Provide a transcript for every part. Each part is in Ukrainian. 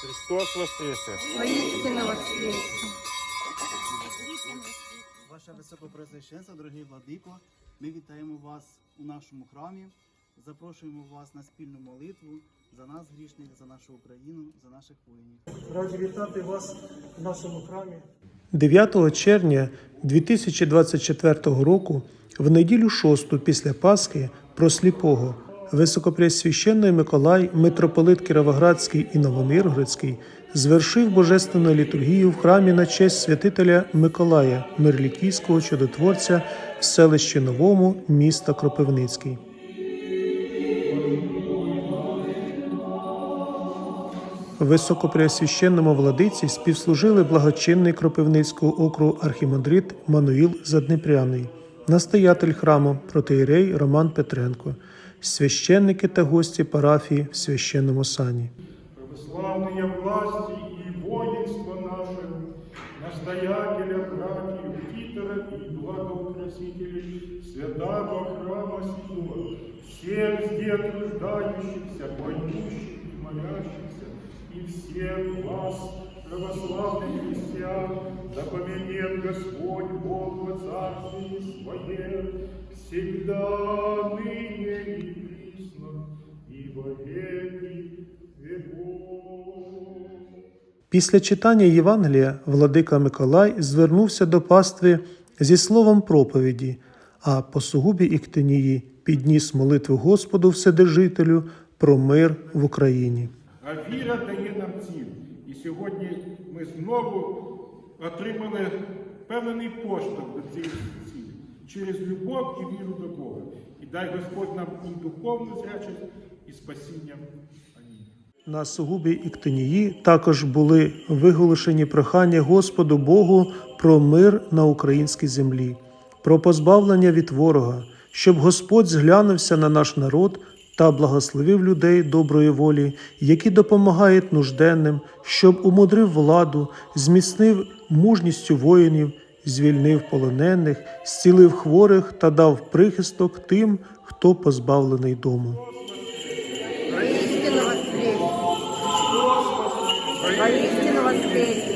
Христос воскресе! Воистину воскресе! Ваше Високопреосвященство, дорогий владико, ми вітаємо вас у нашому храмі. Запрошуємо вас на спільну молитву за нас, грішних, за нашу Україну, за наших воїнів. Раді вітати вас в нашому храмі. 9 червня 2024 року, в неділю шосту після Пасхи про сліпого, високопреосвященний Миколай, митрополит Кіровоградський і Новомиргородський, звершив божественну літургію в храмі на честь святителя Миколая, мирлікійського чудотворця в селищі Новому міста Кропивницький. Високопреосвященному владиці співслужили благочинний Кропивницького округу архімандрит Мануїл Заднепряний, настоятель храму протеєрей Роман Петренко, священники та гості парафії в священному сані. Православные власти и воинство наше, настоятеля братьев Титера и благоукрасителей святого храма сего, всех здесь труждающихся, поющих и молящихся, и всех вас, православных христиан, да Господь Бог во Царстве Своем, всегда, Після читання Євангелія владика Миколай звернувся до пастви зі словом проповіді, а по сугубі Іктинії підніс молитву Господу Вседержителю про мир в Україні. А віра дає нам ціль. І сьогодні ми знову отримали певний поштовх до цієї цілі через любов і віру до Бога. І дай Господь нам і духовну зрячість, і спасіння. На сугубі Іктинії також були виголошені прохання Господу Богу про мир на українській землі, про позбавлення від ворога, щоб Господь зглянувся на наш народ та благословив людей доброї волі, які допомагають нужденним, щоб умудрив владу, зміцнив мужністю воїнів, звільнив полонених, зцілив хворих та дав прихисток тим, хто позбавлений дому. Воистину воскресе!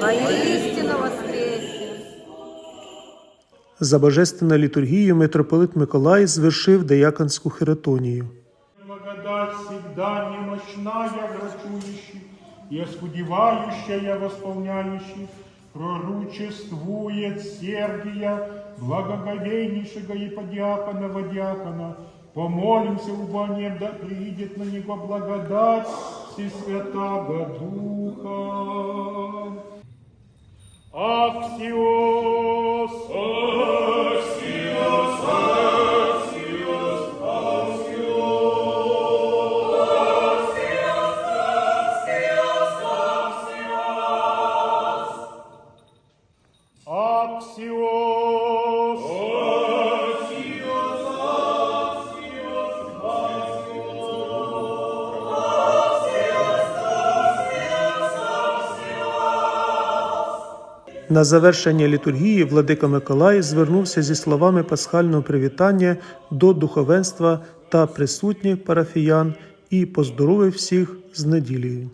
Воистину воскресе! За божественною літургією митрополит Миколай звершив деяконську херетонію. Благодать всегда немощная, врачующая и оскудевающая, восполняющая, пророчествует Сергия, благоговейнейшего еподиакона Водиакона. Помолимся убанием, да приидет на него благодать Всесвятого Духа. Аксиос! На завершення літургії владика Миколай звернувся зі словами пасхального привітання до духовенства та присутніх парафіян і поздоровив всіх з неділею.